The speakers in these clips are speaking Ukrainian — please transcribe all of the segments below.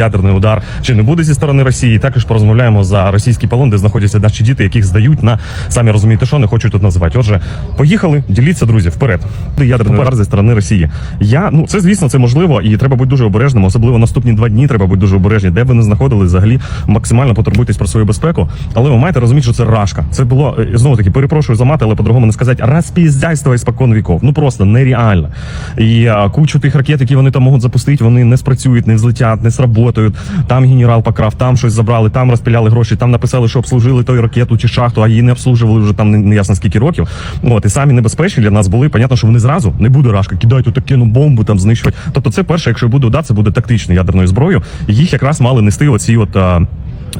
ядерний удар чи не буде зі сторони Росії. Також порозмовляємо за російський полон, де знаходяться наші діти, яких здають на самі розумієте, що не хочу тут називати. Отже, поїхали, діліться, друзі, вперед. Ядерний удар зі сторони Росії. Я ну це звісно, це можливо, і треба бути дуже обережним. Особливо наступні два дні треба бути дуже обережні. Де б ви не знаходились, взагалі максимально потурбуйтесь про свою безпеку. Але ви маєте розуміти, що це рашка. Це було е, знову таки, перепрошую за мати, але по-другому не сказати розпіздяйство іспокон віков. Ну просто нереально. І а, кучу тих ракет, які вони там можуть запустити, вони не спрацюють, не взлетять, не сработають. Там генерал покрав, там щось забрали, там розпіляли гроші, там написали, що обслужили той ракету чи шахту, а її не обслужували вже там не ясно скільки років. От і самі небезпечні для нас були. Понятно, що вони зразу не буде рашка, кидайте таке ну, бомбу там знищувати. Тобто, це перше, якщо буде удар, це буде тактичною ядерною зброєю. Їх якраз мали нести оці от.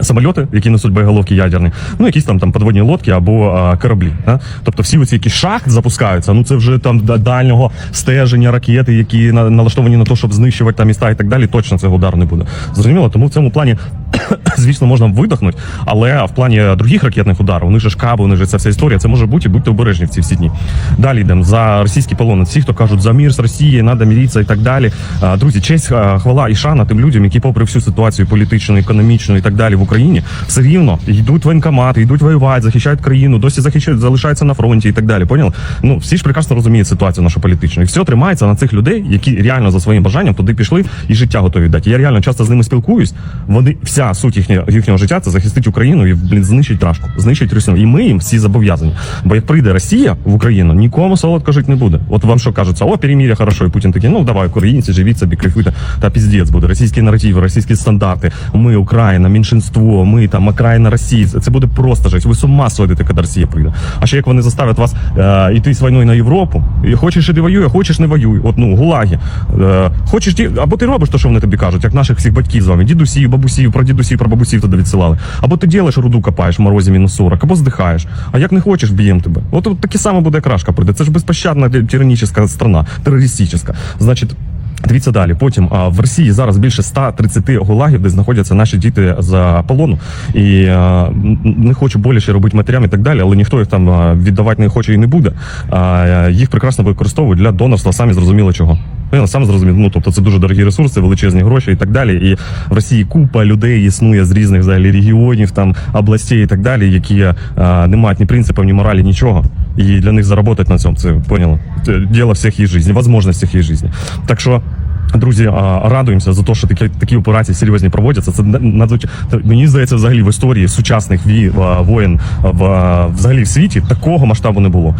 Самольоти, які несуть боєголовки ядерні, ну якісь там там подводні лодки або а, кораблі. Да? Тобто всі оці які шахт запускаються. Ну це вже там дальнього стеження ракети, які на, налаштовані на те, щоб знищувати там міста і так далі. Точно цього удару не буде. Зрозуміло, тому в цьому плані. Звісно, можна видихнути, але в плані других ракетних ударів, них же ж каби, них же ця вся історія. Це може бути, будьте обережні в ці всі дні. Далі йдемо за російський полон. Всі, хто кажуть за мір з Росією, треба міритися і так далі. Друзі, честь, хвала і шана тим людям, які, попри всю ситуацію політичну, економічну і так далі в Україні, все рівно йдуть воєнкомати, йдуть воювати, захищають країну, досі захищають, залишаються на фронті і так далі. Поняли? Ну всі ж прекрасно розуміють ситуацію нашу політичну. І все тримається на цих людей, які реально за своїм бажанням туди пішли і життя готові дати. Я реально часто з ними спілкуюсь. Вони вся суть їхнього їхнього життя це захистить Україну і блін знищить рашку, знищить Росію. І ми їм всі зобов'язані. Бо як прийде Росія в Україну, нікому солодко жити не буде. От вам що кажуть, о, перемір'я хорошо, і Путін такий, ну давай, українці, живіть собі, кайфуйте. Та піздець буде. Російські наративи, російські стандарти. Ми Україна, меншинство, ми там Окраїна Росії. Це буде просто жесть. Ви з ума коли Росія прийде. А ще як вони заставлять вас е, йти з війною на Європу, і хочеш іди воюй, а хочеш не воюй. От ну гулаги. Е, хочеш ті, або ти робиш те, що вони тобі кажуть, як наших всіх батьків з вами, дідусів, бабусів, про дідусів, про бабусів туди відсилали. Або ти ділиш руду копаєш в морозі мінус 40, або здихаєш. А як не хочеш, б'єм тебе. От, от таке саме буде крашка прийде. Це ж безпощадна тиранічна страна, терористична. Значить. Дивіться далі. Потім а, в Росії зараз більше 130 гулагів, де знаходяться наші діти за полону. І а, не хочу боляче робити матерям і так далі, але ніхто їх там віддавати не хоче і не буде. А, їх прекрасно використовують для донорства, самі зрозуміли чого. Ну, сам зрозумів, ну тобто це дуже дорогі ресурси, величезні гроші і так далі. І в Росії купа людей існує з різних взагалі регіонів, там областей і так далі, які а, не мають ні принципів, ні моралі, нічого. І для них заробити на цьому це поняли? Це діло всіх їх житті, возможностях їх житті. Так що. Друзі, радуємося за те, що такі такі операції серйозні проводяться. Це надзвичайно мені здається, взагалі в історії сучасних вій, а, воєн в взагалі в світі такого масштабу не було.